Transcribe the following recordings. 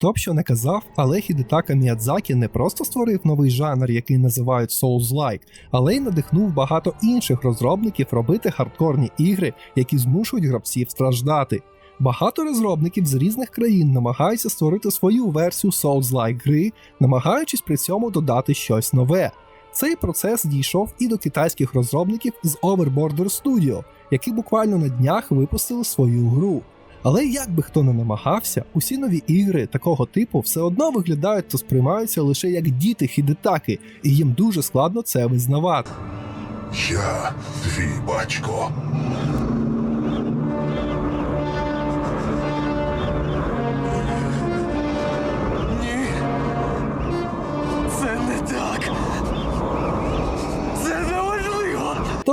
Хто б що не казав, але Хідетака Міядзакі не просто створив новий жанр, який називають Souls-like, але й надихнув багато інших розробників робити хардкорні ігри, які змушують гравців страждати. Багато розробників з різних країн намагаються створити свою версію Souls-like гри, намагаючись при цьому додати щось нове. Цей процес дійшов і до китайських розробників з Overborder Studio, які буквально на днях випустили свою гру. Але як би хто не намагався, усі нові ігри такого типу все одно виглядають та сприймаються лише як діти хідетаки, і їм дуже складно це визнавати. Я твій батько.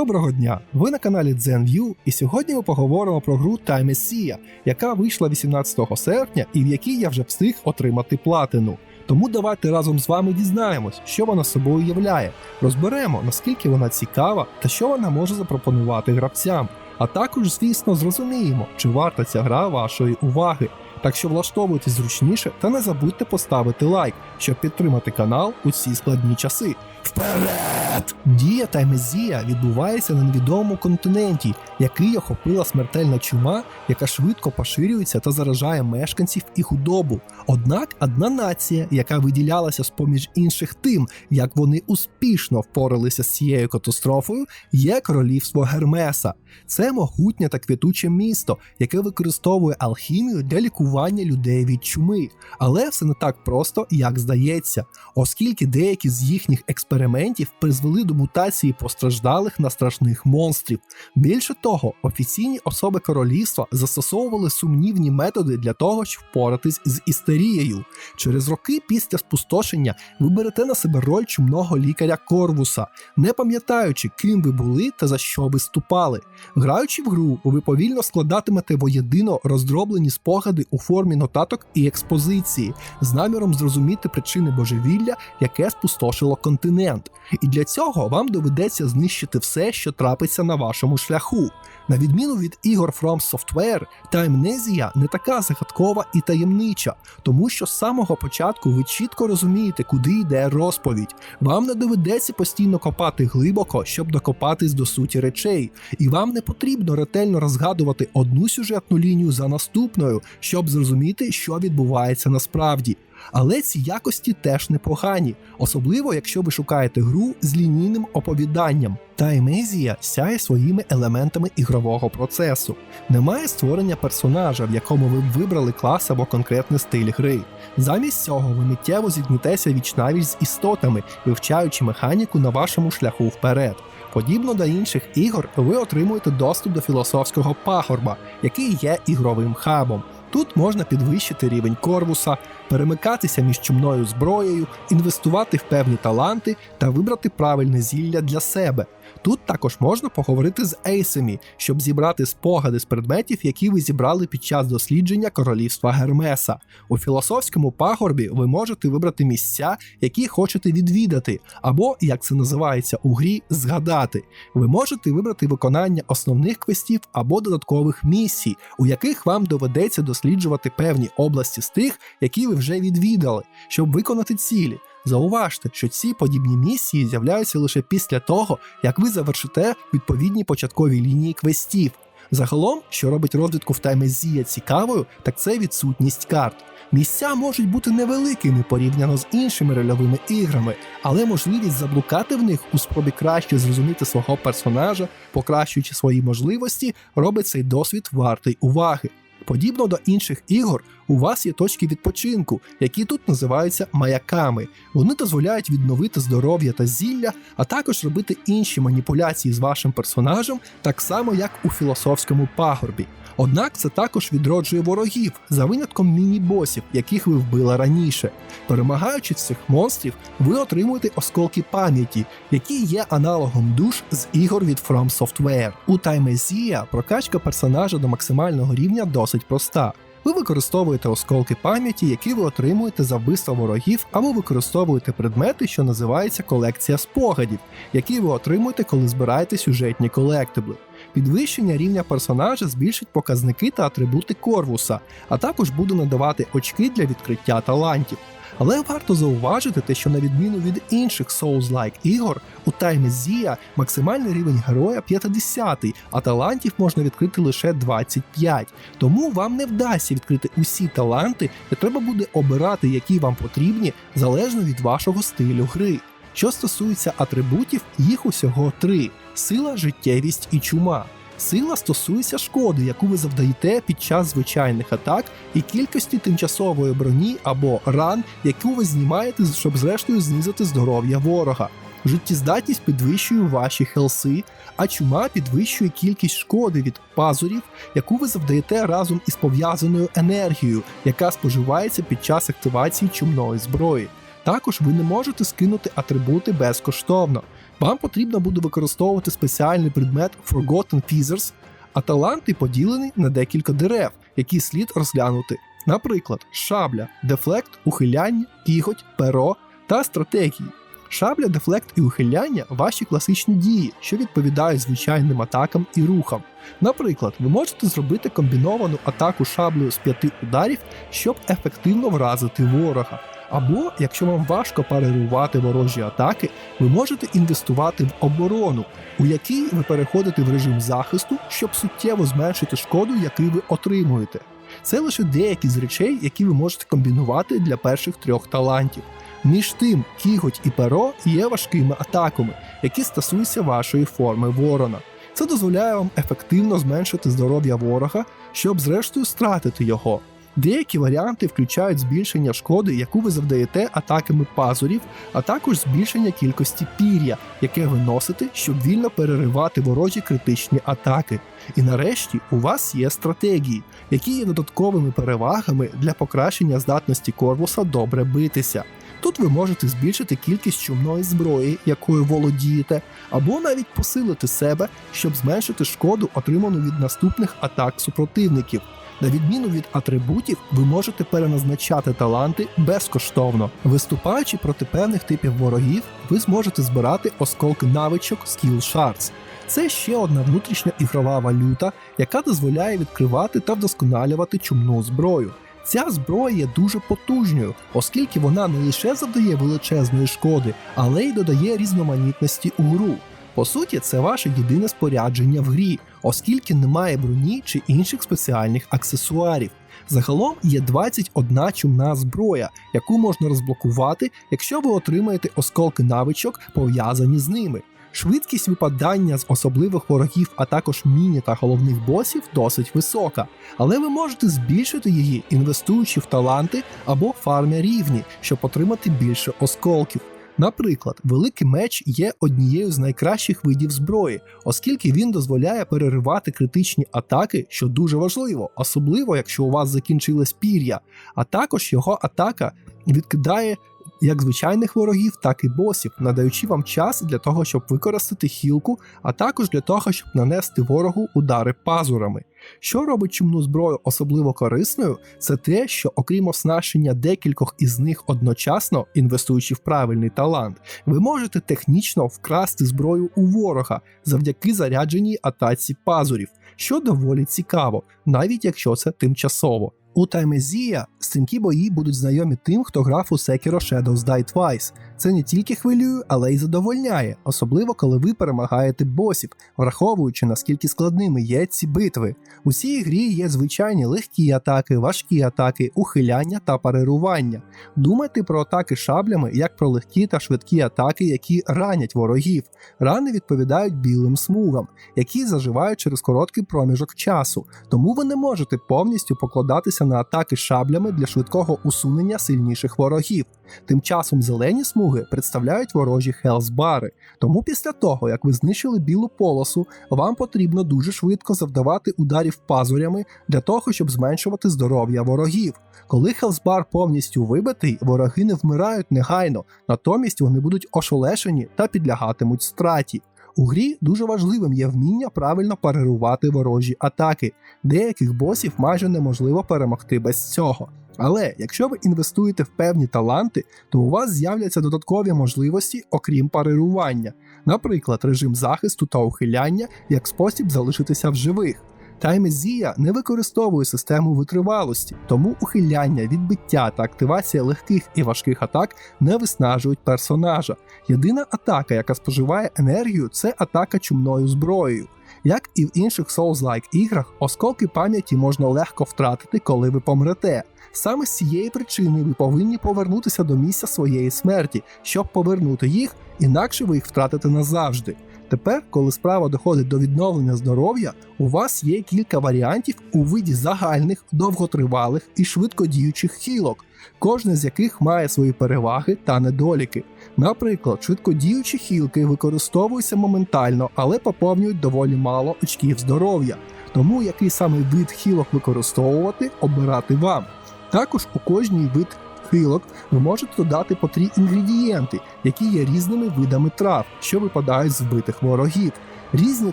Доброго дня! Ви на каналі ZenView, і сьогодні ми поговоримо про гру Time Messia, яка вийшла 18 серпня і в якій я вже встиг отримати платину. Тому давайте разом з вами дізнаємось, що вона собою являє, розберемо, наскільки вона цікава та що вона може запропонувати гравцям. А також, звісно, зрозуміємо, чи варта ця гра вашої уваги. Так що влаштовуйтесь зручніше та не забудьте поставити лайк, щоб підтримати канал у ці складні часи. Вперед! Дія Таймезія відбувається на невідомому континенті, який охопила смертельна чума, яка швидко поширюється та заражає мешканців і худобу. Однак одна нація, яка виділялася з поміж інших тим, як вони успішно впоралися з цією катастрофою, є королівство Гермеса. Це могутнє та квітуче місто, яке використовує алхімію для лікування людей від чуми. Але все не так просто, як здається, оскільки деякі з їхніх експериментів призвели до мутації постраждалих на страшних монстрів. Більше того, офіційні особи королівства застосовували сумнівні методи для того, щоб впоратись з істерією. Через роки після спустошення ви берете на себе роль чумного лікаря Корвуса, не пам'ятаючи, ким ви були та за що ви ступали. Граючи в гру, ви повільно складатимете воєдино роздроблені спогади у формі нотаток і експозиції з наміром зрозуміти причини божевілля, яке спустошило континент. І для цього вам доведеться знищити все, що трапиться на вашому шляху. На відміну від ігор From Software, та амнезія не така загадкова і таємнича, тому що з самого початку ви чітко розумієте, куди йде розповідь. Вам не доведеться постійно копати глибоко, щоб докопатись до суті речей, і вам не потрібно ретельно розгадувати одну сюжетну лінію за наступною, щоб зрозуміти, що відбувається насправді. Але ці якості теж непогані, особливо якщо ви шукаєте гру з лінійним оповіданням. Таймезія сяє своїми елементами ігрового процесу. Немає створення персонажа, в якому ви б вибрали клас або конкретний стиль гри. Замість цього ви миттєво зіткнетеся вічнавіч з істотами, вивчаючи механіку на вашому шляху вперед. Подібно до інших ігор, ви отримуєте доступ до філософського пагорба, який є ігровим хабом. Тут можна підвищити рівень корвуса, перемикатися між чумною зброєю, інвестувати в певні таланти та вибрати правильне зілля для себе. Тут також можна поговорити з ейсами, щоб зібрати спогади з предметів, які ви зібрали під час дослідження королівства Гермеса. У філософському пагорбі ви можете вибрати місця, які хочете відвідати, або, як це називається у грі, згадати. Ви можете вибрати виконання основних квестів або додаткових місій, у яких вам доведеться досліджувати певні області з тих, які ви вже відвідали, щоб виконати цілі. Зауважте, що ці подібні місії з'являються лише після того, як ви завершите відповідні початкові лінії квестів. Загалом, що робить розвідку в Таймезія цікавою, так це відсутність карт. Місця можуть бути невеликими порівняно з іншими рольовими іграми, але можливість заблукати в них у спробі краще зрозуміти свого персонажа, покращуючи свої можливості, робить цей досвід вартий уваги. Подібно до інших ігор, у вас є точки відпочинку, які тут називаються маяками. Вони дозволяють відновити здоров'я та зілля, а також робити інші маніпуляції з вашим персонажем, так само як у філософському пагорбі. Однак це також відроджує ворогів за винятком міні-босів, яких ви вбили раніше. Перемагаючи цих монстрів, ви отримуєте осколки пам'яті, які є аналогом душ з ігор від From Software. У Таймезія прокачка персонажа до максимального рівня досить проста. Ви використовуєте осколки пам'яті, які ви отримуєте за вбивство ворогів, або використовуєте предмети, що називається колекція спогадів, які ви отримуєте, коли збираєте сюжетні колектибли. Підвищення рівня персонажа збільшить показники та атрибути Корвуса, а також буде надавати очки для відкриття талантів. Але варто зауважити те, що на відміну від інших Souls-like ігор, у Time Zia максимальний рівень героя 50, а талантів можна відкрити лише 25. Тому вам не вдасться відкрити усі таланти, і треба буде обирати, які вам потрібні, залежно від вашого стилю гри. Що стосується атрибутів, їх усього три: сила, життєвість і чума. Сила стосується шкоди, яку ви завдаєте під час звичайних атак, і кількості тимчасової броні або ран, яку ви знімаєте, щоб зрештою знизити здоров'я ворога. Життєздатність підвищує ваші хелси, а чума підвищує кількість шкоди від пазурів, яку ви завдаєте разом із пов'язаною енергією, яка споживається під час активації чумної зброї. Також ви не можете скинути атрибути безкоштовно. Вам потрібно буде використовувати спеціальний предмет Forgotten Feathers, а таланти поділені на декілька дерев, які слід розглянути. Наприклад, шабля, дефлект, ухиляння, кіготь, перо та стратегії. Шабля, дефлект і ухиляння ваші класичні дії, що відповідають звичайним атакам і рухам. Наприклад, ви можете зробити комбіновану атаку шаблею з п'яти ударів, щоб ефективно вразити ворога. Або, якщо вам важко парирувати ворожі атаки, ви можете інвестувати в оборону, у якій ви переходите в режим захисту, щоб суттєво зменшити шкоду, яку ви отримуєте. Це лише деякі з речей, які ви можете комбінувати для перших трьох талантів. Між тим, кіготь і перо є важкими атаками, які стосуються вашої форми ворона. Це дозволяє вам ефективно зменшити здоров'я ворога, щоб зрештою стратити його. Деякі варіанти включають збільшення шкоди, яку ви завдаєте атаками пазурів, а також збільшення кількості пір'я, яке ви носите, щоб вільно переривати ворожі критичні атаки. І нарешті у вас є стратегії, які є додатковими перевагами для покращення здатності корпуса добре битися. Тут ви можете збільшити кількість чумної зброї, якою володієте, або навіть посилити себе, щоб зменшити шкоду, отриману від наступних атак супротивників. На відміну від атрибутів, ви можете переназначати таланти безкоштовно. Виступаючи проти певних типів ворогів, ви зможете збирати осколки навичок Skill Shards. Це ще одна внутрішня ігрова валюта, яка дозволяє відкривати та вдосконалювати чумну зброю. Ця зброя є дуже потужною, оскільки вона не лише завдає величезної шкоди, але й додає різноманітності у гру. По суті, це ваше єдине спорядження в грі, оскільки немає броні чи інших спеціальних аксесуарів. Загалом є 21 чумна зброя, яку можна розблокувати, якщо ви отримаєте осколки навичок, пов'язані з ними. Швидкість випадання з особливих ворогів, а також міні та головних босів досить висока, але ви можете збільшити її, інвестуючи в таланти або фармя рівні, щоб отримати більше осколків. Наприклад, великий меч є однією з найкращих видів зброї, оскільки він дозволяє переривати критичні атаки, що дуже важливо, особливо якщо у вас закінчилось пір'я, а також його атака відкидає як звичайних ворогів, так і босів, надаючи вам час для того, щоб використати хілку, а також для того, щоб нанести ворогу удари пазурами. Що робить чумну зброю особливо корисною, це те, що окрім оснащення декількох із них одночасно, інвестуючи в правильний талант, ви можете технічно вкрасти зброю у ворога завдяки зарядженій атаці пазурів, що доволі цікаво, навіть якщо це тимчасово. У Таймезія стрімкі бої будуть знайомі тим, хто грав у Sekiro Shadows Die Twice. Це не тільки хвилює, але й задовольняє, особливо коли ви перемагаєте босів, враховуючи наскільки складними є ці битви. У цій грі є звичайні легкі атаки, важкі атаки, ухиляння та парирування. Думайте про атаки шаблями як про легкі та швидкі атаки, які ранять ворогів. Рани відповідають білим смугам, які заживають через короткий проміжок часу, тому ви не можете повністю покладатися на атаки шаблями для швидкого усунення сильніших ворогів. Тим часом зелені смуги представляють ворожі хелсбари. Тому після того, як ви знищили білу полосу, вам потрібно дуже швидко завдавати ударів пазурями для того, щоб зменшувати здоров'я ворогів. Коли хелсбар повністю вибитий, вороги не вмирають негайно, натомість вони будуть ошелешені та підлягатимуть страті. У грі дуже важливим є вміння правильно парирувати ворожі атаки. Деяких босів майже неможливо перемогти без цього. Але якщо ви інвестуєте в певні таланти, то у вас з'являться додаткові можливості, окрім парирування, наприклад, режим захисту та ухиляння як спосіб залишитися в живих. Таймезія не використовує систему витривалості, тому ухиляння, відбиття та активація легких і важких атак не виснажують персонажа. Єдина атака, яка споживає енергію, це атака чумною зброєю. Як і в інших Souls-like іграх, осколки пам'яті можна легко втратити, коли ви помрете. Саме з цієї причини ви повинні повернутися до місця своєї смерті, щоб повернути їх, інакше ви їх втратите назавжди. Тепер, коли справа доходить до відновлення здоров'я, у вас є кілька варіантів у виді загальних, довготривалих і швидкодіючих хілок, кожне з яких має свої переваги та недоліки. Наприклад, швидкодіючі хілки використовуються моментально, але поповнюють доволі мало очків здоров'я. Тому який саме вид хілок використовувати, обирати вам. Також у кожній вид хилок ви можете додати по три інгредієнти, які є різними видами трав, що випадають з вбитих ворогів. Різні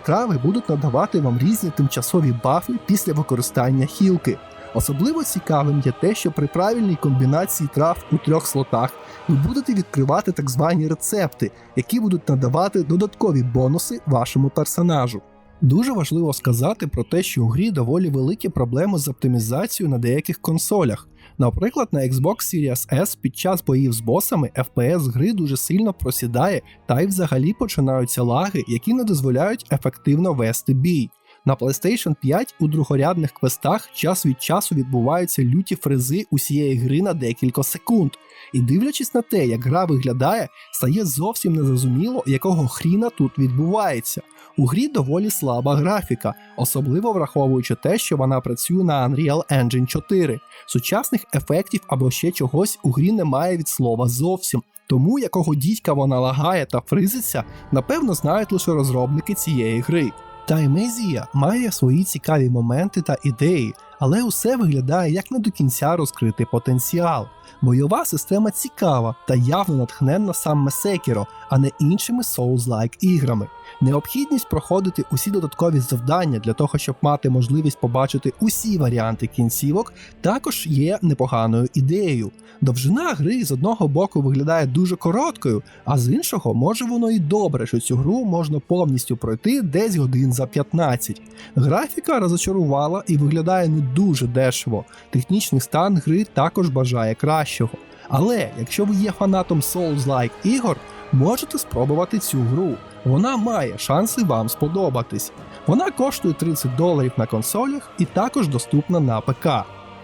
трави будуть надавати вам різні тимчасові бафи після використання хілки. Особливо цікавим є те, що при правильній комбінації трав у трьох слотах ви будете відкривати так звані рецепти, які будуть надавати додаткові бонуси вашому персонажу. Дуже важливо сказати про те, що у грі доволі великі проблеми з оптимізацією на деяких консолях. Наприклад, на Xbox Series S під час боїв з босами FPS гри дуже сильно просідає, та й взагалі починаються лаги, які не дозволяють ефективно вести бій. На PlayStation 5 у другорядних квестах час від часу відбуваються люті фризи усієї гри на декілька секунд. І дивлячись на те, як гра виглядає, стає зовсім незрозуміло, якого хріна тут відбувається. У грі доволі слаба графіка, особливо враховуючи те, що вона працює на Unreal Engine 4. Сучасних ефектів або ще чогось у грі немає від слова зовсім. Тому якого дідька вона лагає та фризиться, напевно знають лише розробники цієї гри. Таймезія має свої цікаві моменти та ідеї, але усе виглядає як не до кінця розкритий потенціал. Бойова система цікава та явно натхненна саме Sekiro, а не іншими Souls-like іграми. Необхідність проходити усі додаткові завдання для того, щоб мати можливість побачити усі варіанти кінцівок, також є непоганою ідеєю. Довжина гри з одного боку виглядає дуже короткою, а з іншого може воно і добре, що цю гру можна повністю пройти десь годин за 15. Графіка розочарувала і виглядає не дуже дешево. Технічний стан гри також бажає кращого. Але якщо ви є фанатом Souls-like ігор, можете спробувати цю гру. Вона має шанси вам сподобатись. Вона коштує 30 доларів на консолях і також доступна на ПК.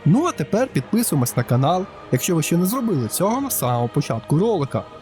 Ну а тепер підписуємось на канал, якщо ви ще не зробили цього на самому початку ролика.